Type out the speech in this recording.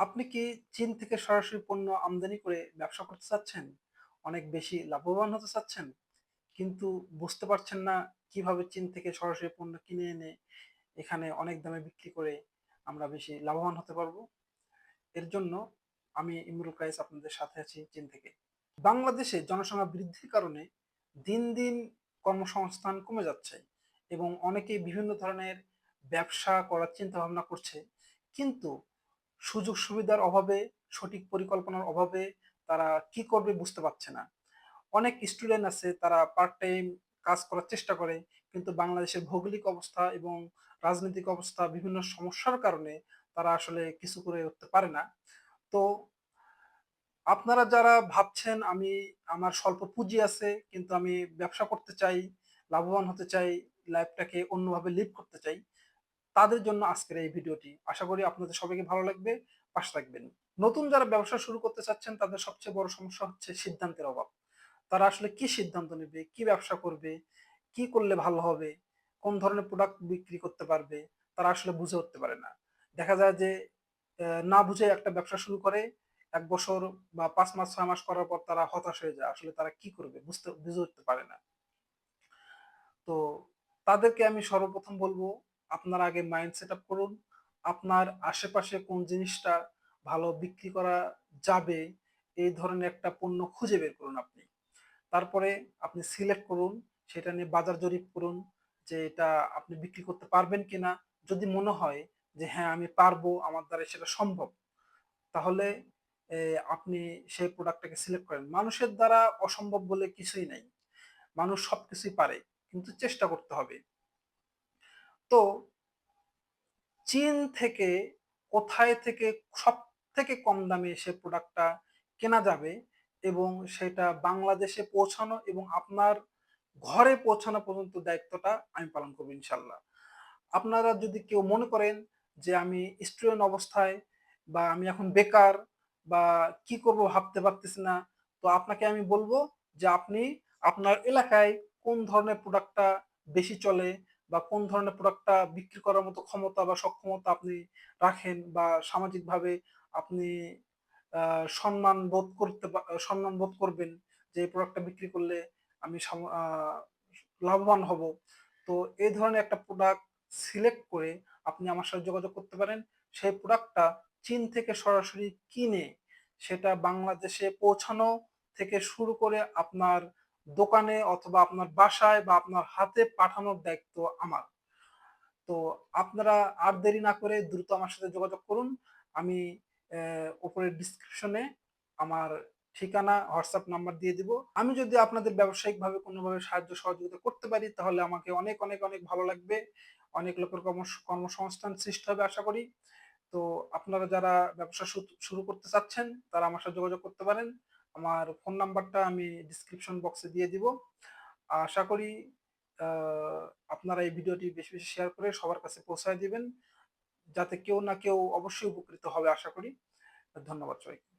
আপনি কি চীন থেকে সরাসরি পণ্য আমদানি করে ব্যবসা করতে চাচ্ছেন? অনেক বেশি লাভবান হতে চাচ্ছেন? কিন্তু বুঝতে পারছেন না কীভাবে চীন থেকে সরাসরি পণ্য কিনে এনে এখানে অনেক দামে বিক্রি করে আমরা বেশি লাভবান হতে পারব? এর জন্য আমি ইমরুল কায়েস আপনাদের সাথে আছি চীন থেকে। বাংলাদেশে জনসংখ্যা বৃদ্ধির কারণে দিন, দিন কর্মসংস্থান কমে যাচ্ছে এবং অনেকেই বিভিন্ন ধরনের ব্যবসা করার চিন্তা ভাবনা করছে। কিন্তু সুযোগ সুবিধার অভাবে, সঠিক পরিকল্পনার অভাবে তারা কি করবে বুঝতে পারছে না। অনেক স্টুডেন্ট আছে তারা পার্ট টাইম কাজ করার চেষ্টা করে। কিন্তু বাংলাদেশের ভৌগোলিক অবস্থা এবং রাজনৈতিক অবস্থা বিভিন্ন সমস্যার কারণে তারা আসলে কিছু করে উঠতে পারে না। তো আপনারা যারা ভাবছেন আমি আমার স্বল্প পুঁজি আছে কিন্তু আমি ব্যবসা করতে চাই, লাভবান হতে চাই, লাইফটাকে অন্যভাবে লিভ করতে চাই। তাদের জন্য আজকের এই ভিডিওটি। আশা করি আপনাদের সবাইকে ভালো লাগবে, পাশে থাকবেন। নতুন যারা ব্যবসা শুরু করতে চাচ্ছেন তাদের সবচেয়ে বড় সমস্যা হচ্ছে সিদ্ধান্তের অভাব। তারা আসলে কি সিদ্ধান্ত নেবে, কি ব্যবসা করবে, কি করলে ভালো হবে, কোন ধরনের প্রোডাক্ট বিক্রি করতে পারবে, তারা আসলে বুঝে উঠতে পারে না। দেখা যায় যে না বুঝে একটা ব্যবসা শুরু করে এক বছর বা পাঁচ মাস ছয় মাস করার পর তারা হতাশ হয়ে যায়। আসলে তারা কি করবে বুঝতে বুঝে উঠতে পারে না। তো তাদেরকে আমি সর্বপ্রথম বলব আপনার আগে মাইন্ড সেটআপ করুন। আপনার আশেপাশে কোন জিনিসটা ভালো বিক্রি করা যাবে, এই ধরনের একটা পণ্য খুঁজে বের করুন আপনি। তারপরে আপনি সিলেক্ট করুন, সেটা নিয়ে বাজার জরিপ করুন যে এটা আপনি বিক্রি করতে পারবেন কিনা। যদি মনে হয় যে হ্যাঁ, আমি পারব, আমার দ্বারা সেটা সম্ভব, তাহলে আপনি সেই প্রোডাক্টটাকে সিলেক্ট করেন। মানুষের দ্বারা অসম্ভব বলে কিছুই নাই। মানুষ সবকিছুই পারে, কিন্তু চেষ্টা করতে হবে। তো চীন থেকে কোথায় থেকে সবথেকে কম দামে সে প্রোডাক্টটা কেনা যাবে এবং সেটা বাংলাদেশে পৌঁছানো এবং আপনার ঘরে পৌঁছানো পর্যন্ত দায়িত্বটা আমি পালন করব ইনশাল্লাহ। আপনারা যদি কেউ মনে করেন যে আমি স্টুডেন্ট অবস্থায় বা আমি এখন বেকার বা কি করব ভাবতে পারতেছি না, তো আপনাকে আমি বলব যে আপনি আপনার এলাকায় কোন ধরনের প্রোডাক্টটা বেশি চলে বা কোন ধরনের প্রোডাক্টটা বিক্রি করার মতো ক্ষমতা বা সক্ষমতা আপনি রাখেন বা সামাজিকভাবে আপনি সম্মান বোধ করতে সম্মান বোধ করবেন যে প্রোডাক্টটা বিক্রি করলে আমি লাভবান হব। তো এই ধরনের একটা প্রোডাক্ট সিলেক্ট করে আপনি আমার সাথে যোগাযোগ করতে পারেন। সেই প্রোডাক্টটা চীন থেকে সরাসরি কিনে সেটা বাংলাদেশে পৌঁছানো থেকে শুরু করে আপনার দোকানে অথবা আপনার বাসায় বা আপনার হাতে পাঠানোর দায়িত্ব আমার। তো আপনারা আর দেরি না করে দ্রুত আমার সাথে যোগাযোগ করুন। আমি অ্যা উপরের ডেসক্রিপশনে আমার ঠিকানা, হোয়াটসঅ্যাপ নাম্বার দিয়ে দিব। আমি যদি আপনাদের ব্যবসায়িকভাবে কোনোভাবে সাহায্য সহযোগিতা করতে পারি তাহলে আমাকে অনেক, অনেক, অনেক ভালো লাগবে। অনেক লোকের কর্মস কর্মসংস্থান সৃষ্টি হবে আশা করি। তো আপনারা যারা ব্যবসা শুরু করতে চাচ্ছেন তারা আমার সাথে যোগাযোগ করতে পারেন। আমার ফোন নাম্বারটা আমি ডিসক্রিপশন বক্সে দিয়ে দিব। আশা করি আপনারা এই ভিডিওটি বেশি, বেশি শেয়ার করে সবার কাছে পৌঁছায় দিবেন। যাতে কেউ না কেউ অবশ্যই উপকৃত হবে আশা করি। ধন্যবাদ সবাইকে।